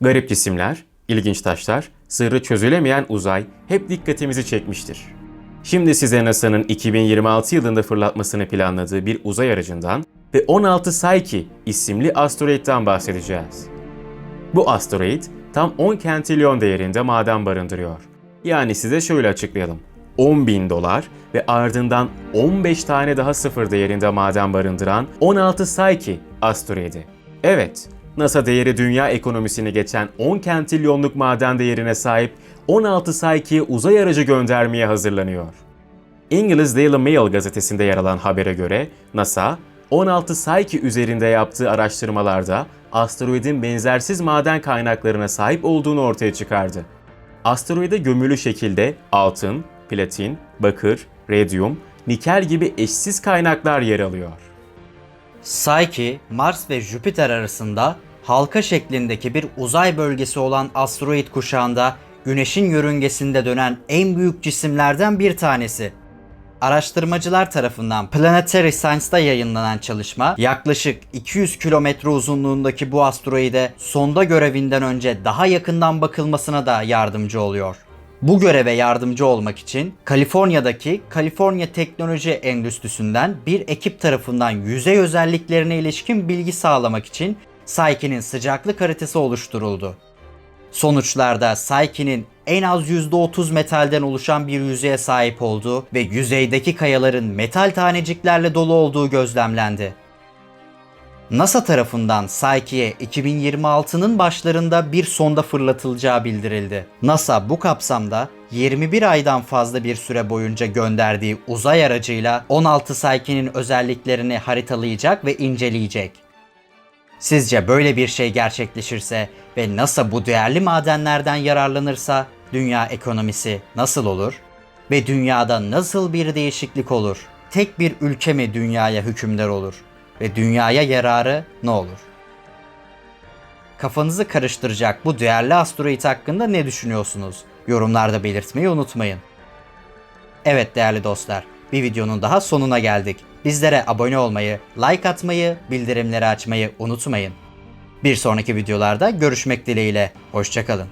Garip cisimler, ilginç taşlar, sırrı çözülemeyen uzay hep dikkatimizi çekmiştir. Şimdi size NASA'nın 2026 yılında fırlatmasını planladığı bir uzay aracından ve 16 Psyche isimli asteroidden bahsedeceğiz. Bu asteroid tam 10 kentilyon değerinde maden barındırıyor. Yani size şöyle açıklayalım. 10 bin dolar ve ardından 15 tane daha sıfır değerinde maden barındıran 16 Psyche asteroidi. Evet, NASA değeri dünya ekonomisini geçen 10 kentilyonluk maden değerine sahip 16 Psyche uzay aracı göndermeye hazırlanıyor. İngiliz Daily Mail gazetesinde yer alan habere göre NASA, 16 Psyche üzerinde yaptığı araştırmalarda asteroidin benzersiz maden kaynaklarına sahip olduğunu ortaya çıkardı. Asteroide gömülü şekilde altın, platin, bakır, redyum, nikel gibi eşsiz kaynaklar yer alıyor. Psyche, Mars ve Jüpiter arasında halka şeklindeki bir uzay bölgesi olan asteroid kuşağında Güneş'in yörüngesinde dönen en büyük cisimlerden bir tanesi. Araştırmacılar tarafından Planetary Science'da yayınlanan çalışma yaklaşık 200 kilometre uzunluğundaki bu asteroide sonda görevinden önce daha yakından bakılmasına da yardımcı oluyor. Bu göreve yardımcı olmak için Kaliforniya'daki Kaliforniya Teknoloji Endüstrisi'nden bir ekip tarafından yüzey özelliklerine ilişkin bilgi sağlamak için Psyche'nin sıcaklık haritası oluşturuldu. Sonuçlarda Psyche'nin en az %30 metalden oluşan bir yüzeye sahip olduğu ve yüzeydeki kayaların metal taneciklerle dolu olduğu gözlemlendi. NASA tarafından Psyche'ye 2026'nın başlarında bir sonda fırlatılacağı bildirildi. NASA bu kapsamda 21 aydan fazla bir süre boyunca gönderdiği uzay aracıyla 16 Psyche'nin özelliklerini haritalayacak ve inceleyecek. Sizce böyle bir şey gerçekleşirse ve NASA bu değerli madenlerden yararlanırsa dünya ekonomisi nasıl olur? Ve dünyada nasıl bir değişiklik olur? Tek bir ülke mi dünyaya hükümdar olur? Ve dünyaya yararı ne olur? Kafanızı karıştıracak bu değerli asteroid hakkında ne düşünüyorsunuz? Yorumlarda belirtmeyi unutmayın. Evet değerli dostlar, bir videonun daha sonuna geldik bizlere abone olmayı, like atmayı, bildirimleri açmayı unutmayın. Bir sonraki videolarda görüşmek dileğiyle, hoşçakalın.